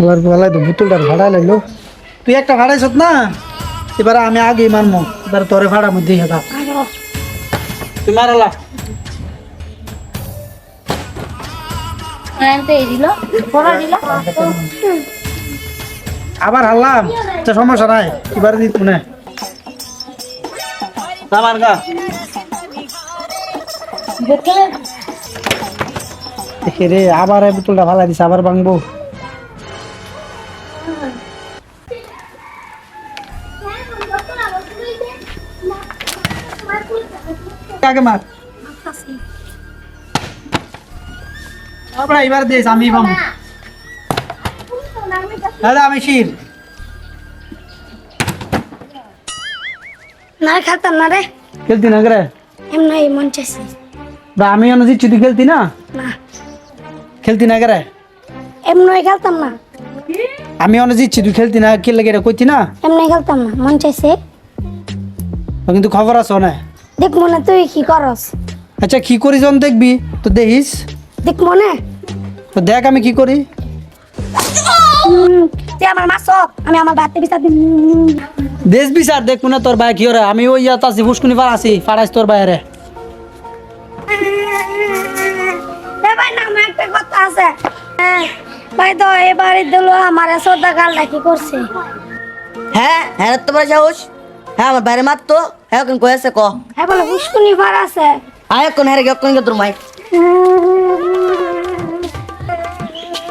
আল্লাহর বেলায় তো বোতলটার ভাড়া লাগল তুই একটা ভাড়াইছ না? এবার আমি আগে মানবো এবার তোরে ভাড়া মধ্যে দাও তুই মারালা আবার হারলাম। তো সমস্যা নাই। এবার দিত মনে। আমার গা। দেখে রে আবার বোতলটা ভালো দিছে আবার ভাঙবো। আগে মার। তারপরে এবার দিস আমি ভাঙবো দাদা আমি না খেলতাম না রে। খেলতি না এমনি মন চাইছে। বা আমি খেলতি না? না। খেলতি না এমনি খেলতাম না। আমি অন্য দিচ্ছি খেলতি না খেললে গেলে কইতি না? এমনি খেলতাম না মন চাইছে। কিন্তু খবর আছে না দেখ মনে তুই কি করস। আচ্ছা কি করি যখন দেখবি? তো দেখিস। দেখ মনে। তো দেখ আমি কি করি। তুই আমার মাছ আমি আমার ভাতে বিস্তার দিন দেশ বিচার দেখব না তোর ভাই কি ওরে আমি ওই ইয়াত আছি ফুসকুনি পার আছি পাড়াইছি তোর বাইরে রে ভাই না আমার একটা কথা আছে। হ্যাঁ, ভাই তো এবারে দিল আমার সদা গালটা কি করছে। হ্যাঁ হ্যাঁ তোমার সাহস? হ্যাঁ আমার বাইরে মার তো। হ্যাঁ কোন কই আছে ক? হ্যাঁ বলে পুষ্কুনি পার আছে। আয় কোন হ্যাঁ গে কোন তোর মাই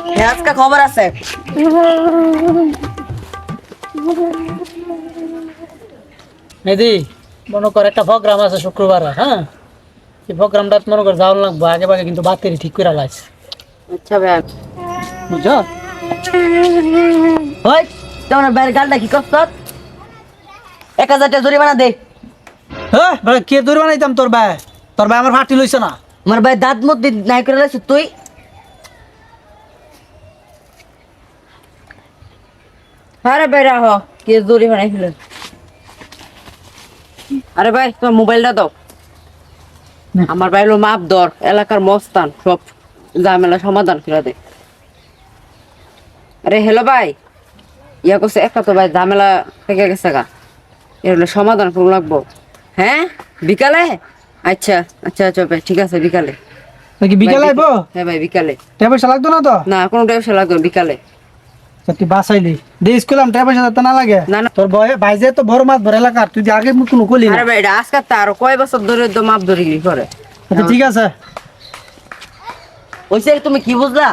হ্যাঁ আজকে খবর আছে। মেদি মনে কর একটা প্রোগ্রাম আছে শুক্রবার হ্যাঁ? এই প্রোগ্রামটা মনে কর যাওয়ার লাগবো আগে ভাগে কিন্তু বাতিল ঠিক করে লাইছে আচ্ছা ভাই। বুঝছ? ওই তোমার বাইরে গালটা কি করছ? এক হাজার টাকা জরিমানা দে। হ্যাঁ বলে কে দূর বানাইতাম তোর ভাই? তোর ভাই আমার ফাটি লইছে না। আমার ভাই দাঁত দি নাই করে লাইছ তুই? আরে ভাই রাহ কি জরিমানা ফেল। আরে ভাই তোমার মোবাইলটা দাও। আমার ভাই হলো মাপ দর এলাকার মস্তান সব ঝামেলা সমাধান করে দে আরে হ্যালো ভাই ইয়া করছে একটা তো ভাই ঝামেলা থেকে গেছে গা। এর সমাধান করুন লাগবো। হ্যাঁ? বিকালে? আচ্ছা আচ্ছা আচ্ছা ভাই ঠিক আছে বিকালে। নাকি বিকেলে ভাই, আইবো? হ্যাঁ ভাই বিকালে। টাকা পয়সা লাগতো না তো? না কোনো ব্যবসা লাগবে না, বিকালে। তা তুই বাসাইলি দিয়ে স্কুলাম টাকা পয়সা দিতে না লাগে? না, না। তোর বয় ভাই যে তো বড় মাছ ভরে এলাকার তুই আগে কোনো কলি আরে ভাই এটা আজকাল তো আরও কয় বছর ধরে তো মাপ ধরে গিয়ে করে আচ্ছা ঠিক আছে। ওইসে তুমি কি বুঝলা?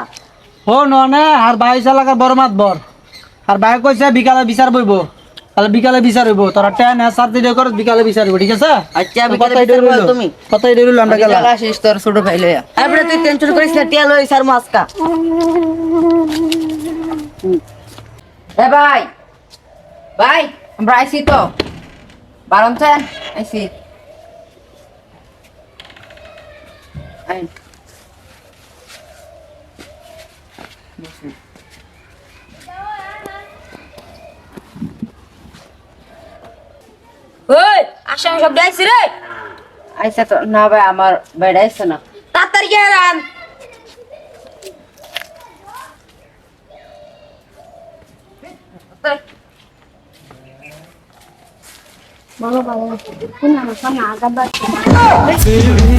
ও ননে আর বাইশ এলাকার বড় মাছ বর আর ভাই কইছে বিকালে বিচার বইব। তাহলে বিকালে বিচার হইব। তোরা টেন সাত দিন করে বিকালে বিচার হইব ঠিক আছে? আচ্ছা বিকালে কথাই বিচার তুমি কথাই রইল আমরা গেলাম? বিকালে আসিস তোর ছোট ভাই লইয়া। আরে তুই টেনশন করিস না টিয়া লই স্যার মাসকা এ ভাই ভাই আমরা আইছি তো। বারণ চান? আইছি। আইন ওই আসামি সব ডাইছি রে। আইসা তো না ভাই আমার বেড়া আইসে না। তাড়াতাড়ি গিয়ে রান বলো বলো কোন আমার সামনে আগাবা বসা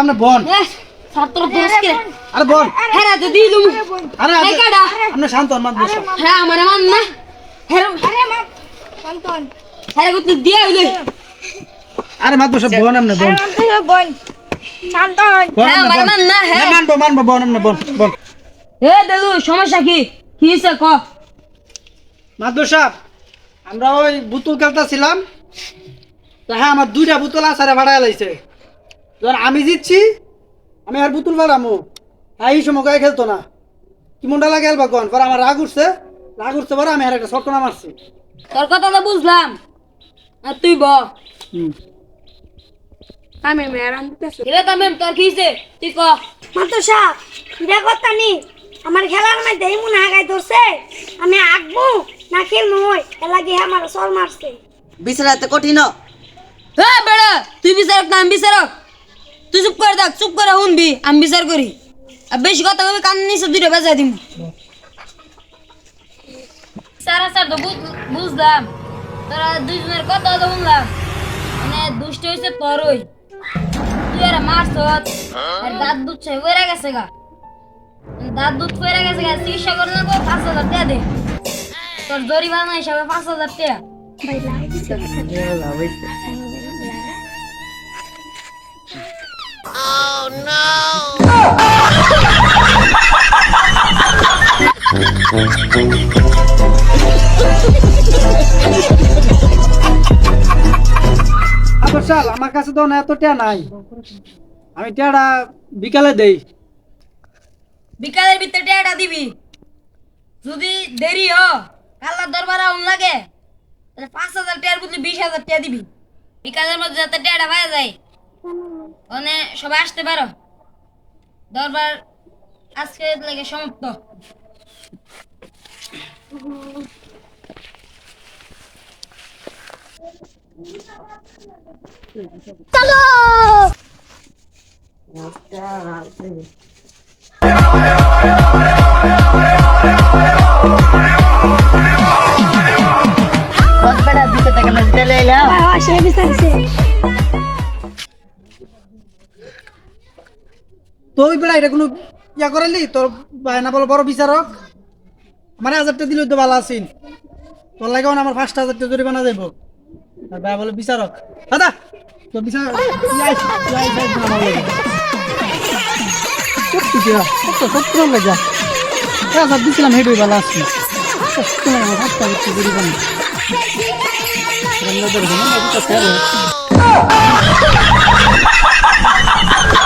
আমরা বোন। ছাত্র দোষকে আরে বোন। রাতে দিই তুমি আরে এই আমরা শান্ত মাত বসা হ্যাঁ আমার মান না। সন্তান গুতি দিয়ে হইলে আরে মাত বসা বোন আমরা বোন। বোন। সন্তান হ্যাঁ আমার মান না হ্যাঁ। মানবো মানবো বোন আমরা বোন বোন। এ দাদু সমস্যা কি? কি হইছে ক? মাদুর সাহেব আমরা ওই বুতুল খেলতেছিলাম। তো হ্যাঁ আমার দুইটা বুতুল আসারে ভাড়া লাইছে। যখন আমি জিতছি আমি আর বুতুল ভাড়ামু হ্যাঁ এই সময় গায়ে খেলতো না। কি মনটা লাগে খেলবা কোন? পর আমার রাগ উঠছে। রাগ উঠছে পরে আমি আর একটা শটকনা মারছি। তোর কথা তো বুঝলাম। আর তুই ব। আমি মেরান তোর কি হইছে? তুই ক। মাত্র সাহেব কিরা কথা নি? আমার খেলার মধ্যে এমন আগাই ধরছে। আমি আঁকবো। না খেলব ওই এলা গিয়ে আমার সর মারছে। বিচার এত কঠিন। হ্যাঁ বেড়া তুই বিচারক না আমি বিচারক। তুই চুপ করে থাক চুপ করে শুনবি আমি বিচার করি। আর বেশি কথা কবি কান নিচে দুটো বেজা দিম। স্যার স্যার তো বুঝ- বুঝলাম। তোরা দুইজনের কথা তো শুনলাম। মানে দুষ্ট হয়েছে তোরই। তুই আর মারছ। আর দাঁত দুধ ছয় গেছে গা। দাঁত দুধ পড়ে গেছে গা চিকিৎসা করে না পাঁচ হাজার টাকা দে। তোর জরিমানা হিসাবে পাঁচ হাজার টাকা আবার সাল আমার কাছে তো না এত টিয়া নাই। আমি টিয়াটা বিকালে দেই। বিকালের ভিতরে টেয়াটা দিবি। যদি দেরি হ কাল্লার দরবার আউন লাগে। তাহলে পাঁচ হাজার টেয়ার বদলে বিশ হাজার টেয়া দিবি। বিকালের মধ্যে যাতে টেয়াটা পাওয়া যায়। মানে সবাই আসতে পারো। দরবার আজকে লাগে সমাপ্ত। চলো! তো ওই বেলা এটা কোনো ইয়া করালি তোর বায়না বলো বড় বিচারক। আমার হাজারটা দিলে তো ভালো আছিন। তোর লাগে আমার পাঁচটা হাজারটা জরিমানা দেব। আর ভাই বলে বিচারক। দাদা তো বিচার ইয়াই ইয়াই ইয়াই আমার লাগে সত্যি দিয়া সত্য সত্য লাগে হাজার দিছিলাম হেঁটে ভালো হাজারটা জরিমানা।